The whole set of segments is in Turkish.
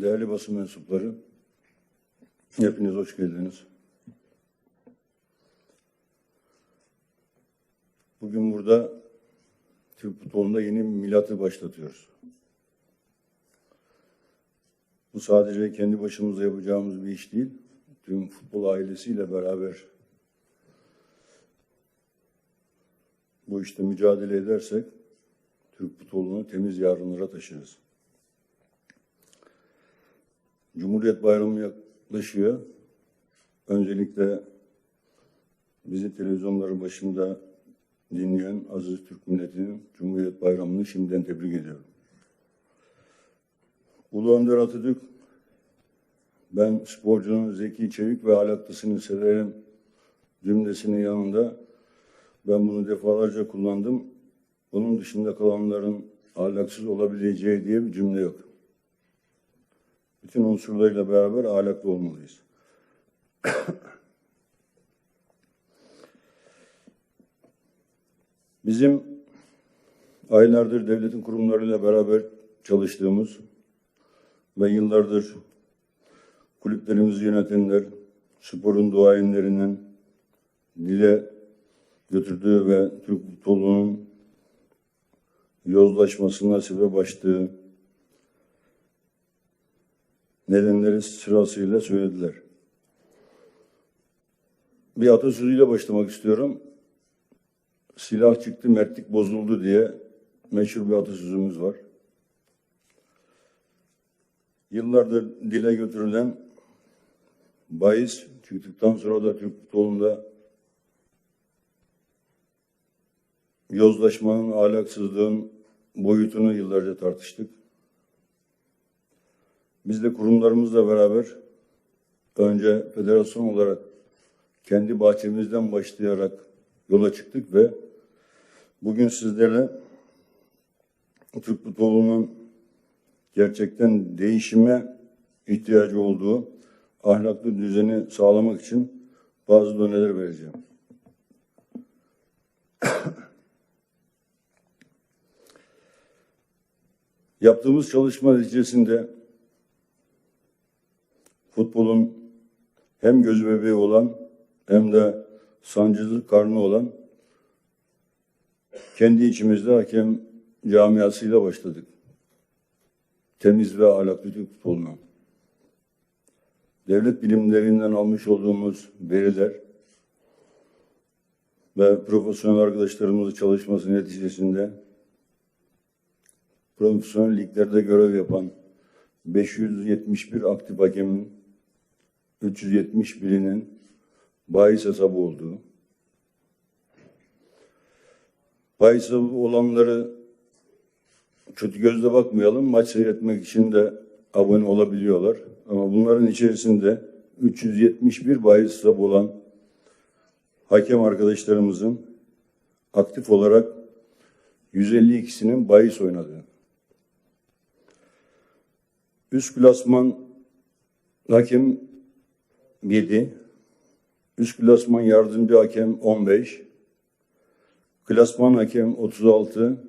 Değerli basın mensupları, hepiniz hoş geldiniz. Bugün burada Türk futbolunda yeni milatı başlatıyoruz. Bu sadece kendi başımıza yapacağımız bir iş değil. Tüm futbol ailesiyle beraber bu işte mücadele edersek Türk futbolunu temiz yarınlara taşırız. Cumhuriyet Bayramı yaklaşıyor. Öncelikle bizi televizyonların başında dinleyen aziz Türk milletinin Cumhuriyet Bayramı'nı şimdiden tebrik ediyorum. Ulu Önder Atatürk, ben sporcunun zeki, çevik ve ahlaklısını severim cümlesinin yanında ben bunu defalarca kullandım. Bunun dışında kalanların ahlaksız olabileceği diye bir cümle yok. Bütün unsurlarıyla beraber ahlaklı olmalıyız. Bizim aylardır devletin kurumlarıyla beraber çalıştığımız ve yıllardır kulüplerimizi yönetenler, sporun duayenlerinin dile götürdüğü ve Türk futbolunun yozlaşmasına sebep açtığı nedenleri sırasıyla söylediler. Bir atasözüyle başlamak istiyorum. Silah çıktı, mertlik bozuldu diye meşhur bir atasözümüz var. Yıllardır dile götürülen bahis çıktıktan sonra da Türk futbolunda yozlaşmanın, ahlaksızlığın boyutunu yıllarca tartıştık. Biz de kurumlarımızla beraber önce federasyon olarak kendi bahçemizden başlayarak yola çıktık ve bugün sizlerle Türk futbolunun gerçekten değişime ihtiyacı olduğu ahlaklı düzeni sağlamak için bazı doneler vereceğim. Yaptığımız çalışma neticesinde futbolun hem göz bebeği olan hem de sancılı karnı olan kendi içimizde hakem camiasıyla başladık. Temiz ve ahlaklı Türk futboluna. Devlet bilimlerinden almış olduğumuz veriler ve profesyonel arkadaşlarımızın çalışması neticesinde profesyonel liglerde görev yapan 571 aktif hakemin 371'inin bahis hesabı olduğu, bahis hesabı olanları kötü gözle bakmayalım, maç seyretmek için de abone olabiliyorlar. Ama bunların içerisinde 371 bahis hesabı olan hakem arkadaşlarımızın aktif olarak 152'sinin bahis oynadığı. Üst klasman hakem 7, üst klasman yardımcı hakem 15, klasman hakem 36,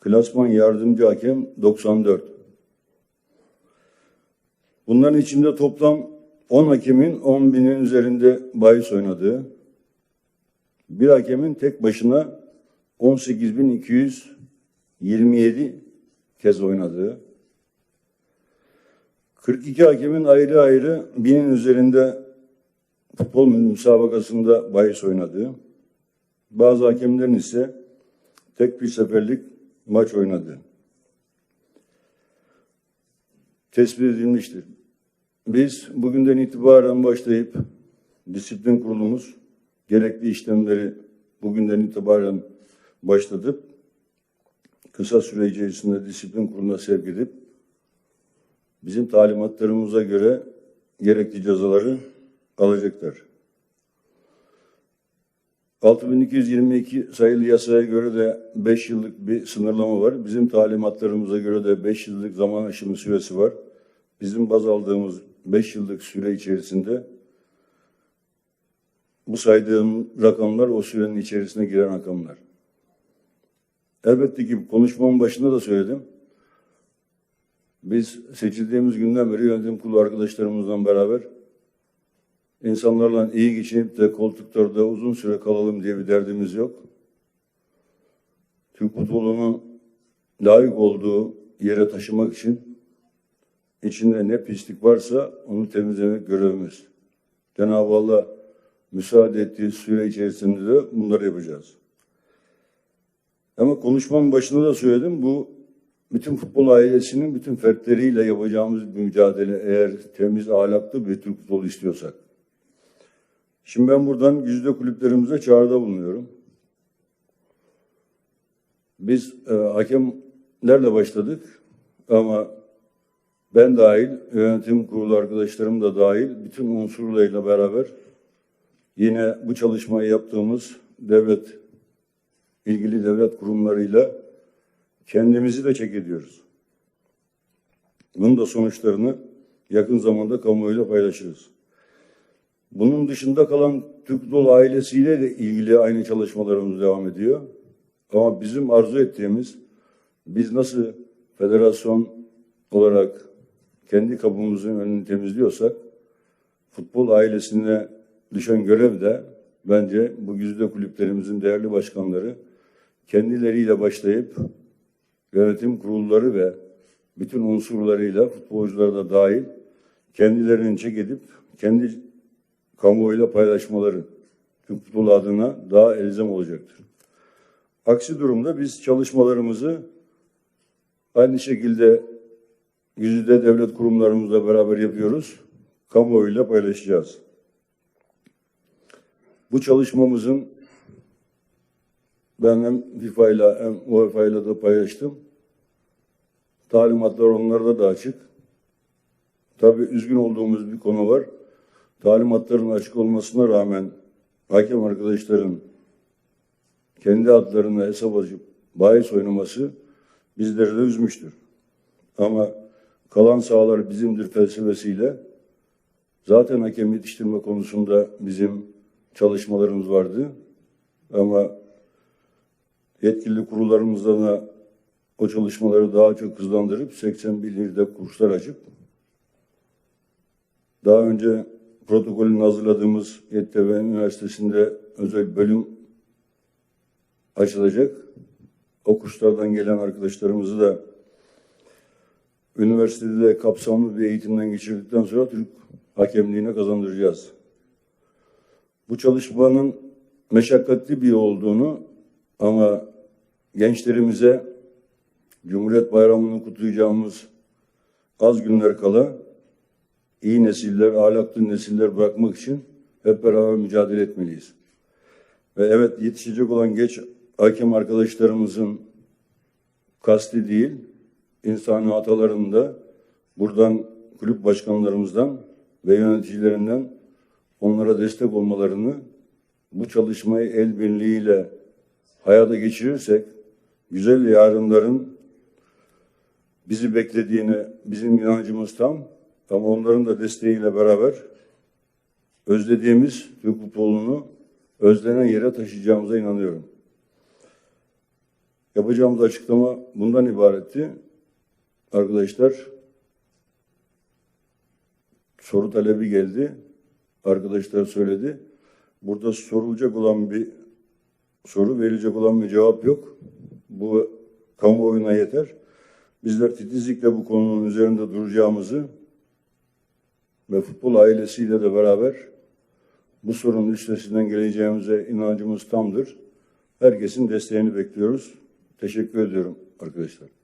klasman yardımcı hakem 94. Bunların içinde toplam 10 hakemin 10 binin üzerinde bahis oynadığı, bir hakemin tek başına 18.227 kez oynadığı, 42 hakemin ayrı ayrı binin üzerinde futbol müsabakasında bahis oynadığı, bazı hakemlerin ise tek bir seferlik maç oynadığı tespit edilmiştir. Biz bugünden itibaren başlayıp disiplin kurulumuz gerekli işlemleri bugünden itibaren başlatıp kısa süre içerisinde disiplin kuruluna sevk edip bizim talimatlarımıza göre gerekli cezaları alacaklar. 6222 sayılı yasaya göre de 5 yıllık bir sınırlama var. Bizim talimatlarımıza göre de 5 yıllık zaman aşımı süresi var. Bizim baz aldığımız 5 yıllık süre içerisinde bu saydığım rakamlar o sürenin içerisine giren rakamlar. Elbette ki konuşmamın başında da söyledim. Biz seçildiğimiz günden beri yönetim kurulu arkadaşlarımızla beraber insanlarla iyi geçinip de koltuklarda uzun süre kalalım diye bir derdimiz yok. Türk futbolunu layık olduğu yere taşımak için içinde ne pislik varsa onu temizlemek görevimiz. Cenab-ı Allah müsaade ettiği süre içerisinde de bunları yapacağız. Ama konuşmamın başında da söyledim bu bütün futbol ailesinin bütün fertleriyle yapacağımız bir mücadele eğer temiz ahlaklı bir Türk futbolu istiyorsak. Şimdi ben buradan güzide kulüplerimize çağrıda bulunuyorum. Biz e, hakemlerle başladık ama ben dahil, yönetim kurulu arkadaşlarım da dahil bütün unsurlarıyla beraber yine bu çalışmayı yaptığımız devlet, ilgili devlet kurumlarıyla kendimizi de çek ediyoruz. Bunun da sonuçlarını yakın zamanda kamuoyuyla paylaşırız. Bunun dışında kalan Türk Futbol ailesiyle de ilgili aynı çalışmalarımız devam ediyor. Ama bizim arzu ettiğimiz, biz nasıl federasyon olarak kendi kapımızın önünü temizliyorsak, futbol ailesine düşen görev de bence bu güzide kulüplerimizin değerli başkanları kendileriyle başlayıp yönetim kurulları ve bütün unsurlarıyla futbolcular da dahil kendilerini çek edip kendi kamuoyuyla paylaşmaları Türk futbolu adına daha elzem olacaktır. Aksi durumda biz çalışmalarımızı aynı şekilde yüzde devlet kurumlarımızla beraber yapıyoruz. Kamuoyuyla paylaşacağız. Bu çalışmamızın ben hem FIFA ile hem UEFA ile de paylaştım. Talimatlar onlarda da açık. Tabii üzgün olduğumuz bir konu var. Talimatların açık olmasına rağmen hakem arkadaşların kendi adlarına hesap açıp bahis oynaması bizleri de üzmüştür. Ama kalan sahalar bizimdir felsefesiyle zaten hakem yetiştirme konusunda bizim çalışmalarımız vardı. Ama yetkili kurullarımızdan da o çalışmaları daha çok hızlandırıp 81 ilde kurslar açıp daha önce protokolünü hazırladığımız YTV Üniversitesi'nde özel bölüm açılacak. O kurslardan gelen arkadaşlarımızı da üniversitede de kapsamlı bir eğitimden geçirdikten sonra Türk hakemliğine kazandıracağız. Bu çalışmanın meşakkatli bir olduğunu ama gençlerimize Cumhuriyet Bayramı'nı kutlayacağımız az günler kala iyi nesiller, ahlaklı nesiller bırakmak için hep beraber mücadele etmeliyiz. Ve evet yetişecek olan geç hakem arkadaşlarımızın kasti değil, insani hatalarını da buradan kulüp başkanlarımızdan ve yöneticilerinden onlara destek olmalarını bu çalışmayı el birliğiyle hayata geçirirsek güzel yarınların bizi beklediğini bizim inancımız tam ama onların da desteğiyle beraber özlediğimiz Türk futbolunu özlenen yere taşıyacağımıza inanıyorum. Yapacağımız açıklama bundan ibaretti. Arkadaşlar soru talebi geldi. Arkadaşlar söyledi. Burada sorulacak olan bir soru, verilecek olan bir cevap yok. Bu kamuoyuna yeter. Bizler titizlikle bu konunun üzerinde duracağımızı ve futbol ailesiyle de beraber bu sorunun üstesinden geleceğimize inancımız tamdır. Herkesin desteğini bekliyoruz. Teşekkür ediyorum arkadaşlar.